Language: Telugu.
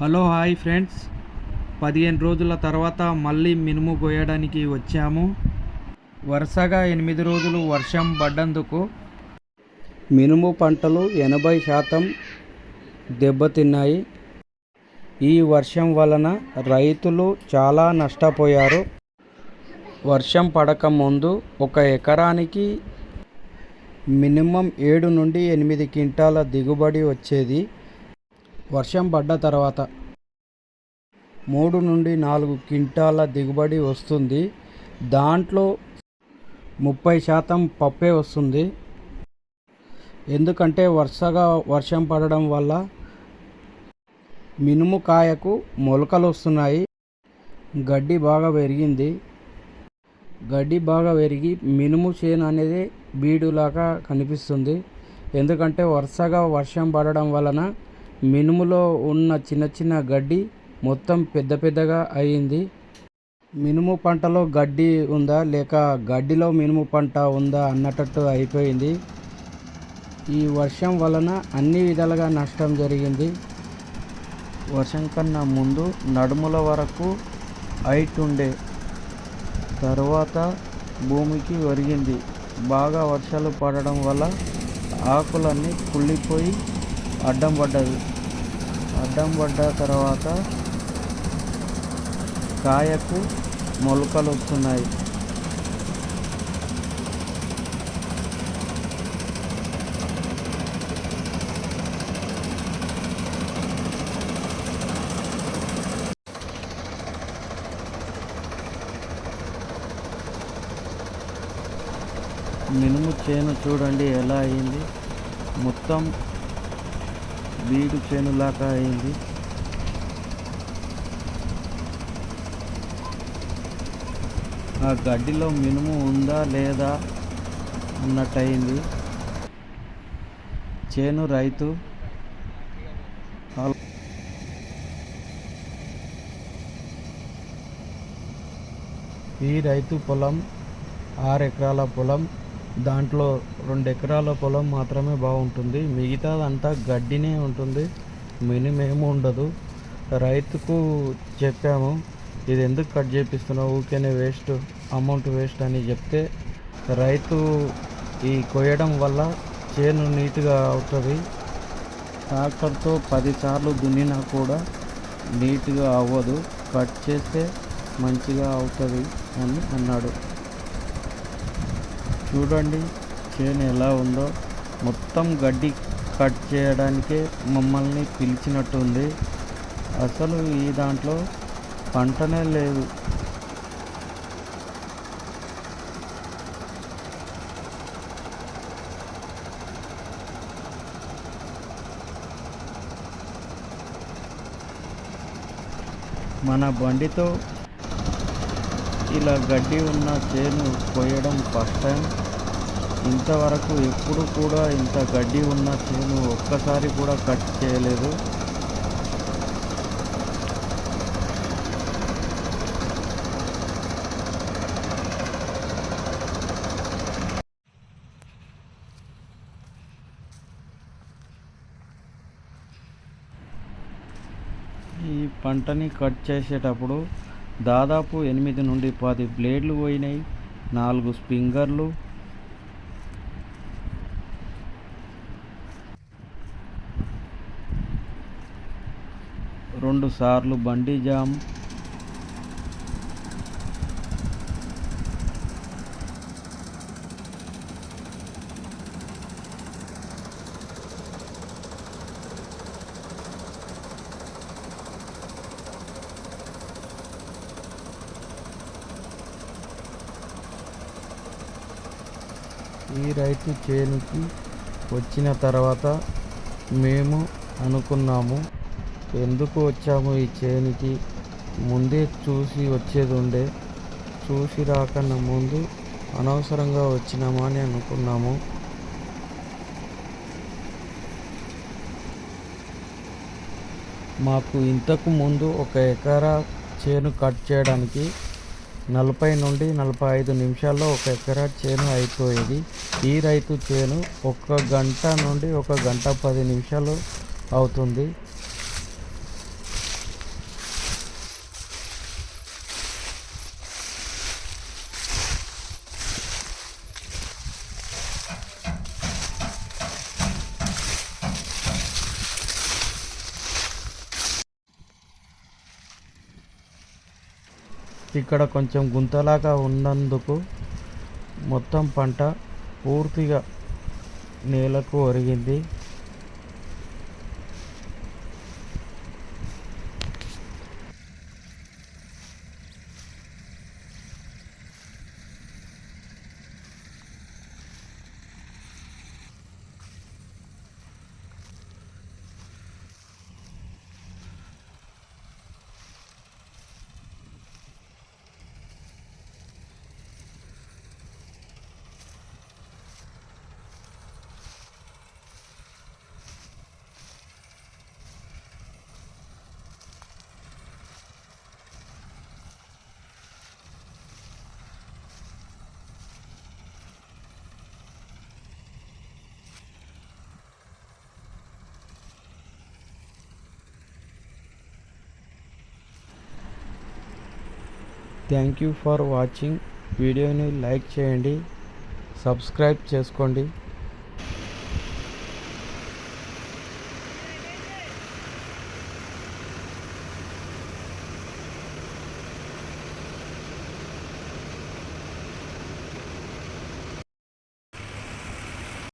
Hello hi friends. పదిహేను రోజుల తర్వాత మళ్ళీ మినుము కోయడానికి వచ్చాము. వరుసగా ఎనిమిది రోజులు వర్షం పడ్డందుకు మినుము పంటలు ఎనభై శాతం దెబ్బతిన్నాయి. ఈ వర్షం వలన రైతులు చాలా నష్టపోయారు. వర్షం పడక ముందు ఒక ఎకరానికి మినిమం ఏడు నుండి ఎనిమిది క్వింటాల దిగుబడి వచ్చేది. వర్షం పడ్డ తర్వాత మూడు నుండి నాలుగు క్వింటాల దిగుబడి వస్తుంది. దాంట్లో ముప్పై శాతం పప్పే వస్తుంది. ఎందుకంటే వరుసగా వర్షం పడడం వల్ల మినుము కాయకు మొలకలు వస్తున్నాయి. గడ్డి బాగా పెరిగింది. గడ్డి బాగా పెరిగి మినుము చేను అనేది బీడులాగా కనిపిస్తుంది. ఎందుకంటే వరుసగా వర్షం పడడం వలన మినుములో ఉన్న చిన్న చిన్న గడ్డి మొత్తం పెద్ద పెద్దగా అయింది. మినుము పంటలో గడ్డి ఉందా లేక గడ్డిలో మినుము పంట ఉందా అన్నట్టు అయిపోయింది. ఈ వర్షం వలన అన్ని విధాలుగా నష్టం జరిగింది. వర్షం కన్నా ముందు నడుముల వరకు హైట్ ఉండే తర్వాత భూమికి ఒరిగింది. బాగా వర్షాలు పడడం వల్ల ఆకులన్నీ కుళ్ళిపోయి అడ్డం పడ్డది అడ్డం పడ్డ తర్వాత కాయకు మొలకలు వస్తున్నాయి. మినుము చేను చూడండి ఎలా అయింది? మొత్తం బీడు చేనులాగా అయింది. ఆ గడ్డిలో మినుము ఉందా లేదా అన్నట్టయింది. చేను రైతు ఈ రైతు పొలం ఆరు ఎకరాల పొలం దాంట్లో రెండు ఎకరాల పొలం మాత్రమే బాగుంటుంది. మిగతాదంతా గడ్డినే ఉంటుంది. మినిమేం ఉండదు. రైతుకు చెప్పాము ఇది ఎందుకు కట్ చేపిస్తున్నావు? ఊరికేనే వేస్ట్ అమౌంట్ వేస్ట్ అని చెప్తే రైతు ఈ కొయ్యడం వల్ల చేను నీట్గా అవుతుంది. ట్రాక్టర్తో పదిసార్లు దున్నినా కూడా నీట్గా అవ్వదు. కట్ చేస్తే మంచిగా అవుతుంది అని అన్నాడు. చూడండి చేను ఎలా ఉందో. మొత్తం గడ్డి కట్ చేయడానికే మమ్మల్ని పిలిచినట్టుంది. అసలు ఈ దాంట్లో పంటనే లేదు. మన బండితో ఇలా గడ్డి ఉన్న చేను కోయడం ఫస్ట్ టైం ఇంతవరకు ఎప్పుడు కూడా ఇంత గడ్డి ఉన్న చేను ఒక్కసారి కూడా కట్ చేయలేదు. ఈ పంటని కట్ చేసేటప్పుడు దాదాపు ఎనిమిది నుండి పది బ్లేడ్లు పోయినాయి నాలుగు స్ప్రింగర్లు రెండు సార్లు బండి జామ్. ఈ రైతు చేనుకి వచ్చిన తర్వాత మేము అనుకున్నాము. ఎందుకు వచ్చాము ఈ చేనికి? ముందే చూసి వచ్చేది ఉండే చూసి రాకన్నా ముందు అనవసరంగా వచ్చినామా అని అనుకున్నాము. మాకు ఇంతకు ముందు ఒక ఎకరా చేను కట్ చేయడానికి నలభై నుండి నలభై ఐదు నిమిషాల్లో ఒక ఎకరా చేను అయిపోయేది. ఈ రైతు చేను ఒక గంట నుండి ఒక గంట పది నిమిషాలు అవుతుంది. ఇక్కడ కొంచెం గుంతలాగా ఉన్నందుకు మొత్తం పంట పూర్తిగా నేలకు ఒరిగింది. థ్యాంక్ యూ ఫర్ వాచింగ్ వీడియోని లైక్ చేయండి సబ్స్క్రైబ్ చేసుకోండి.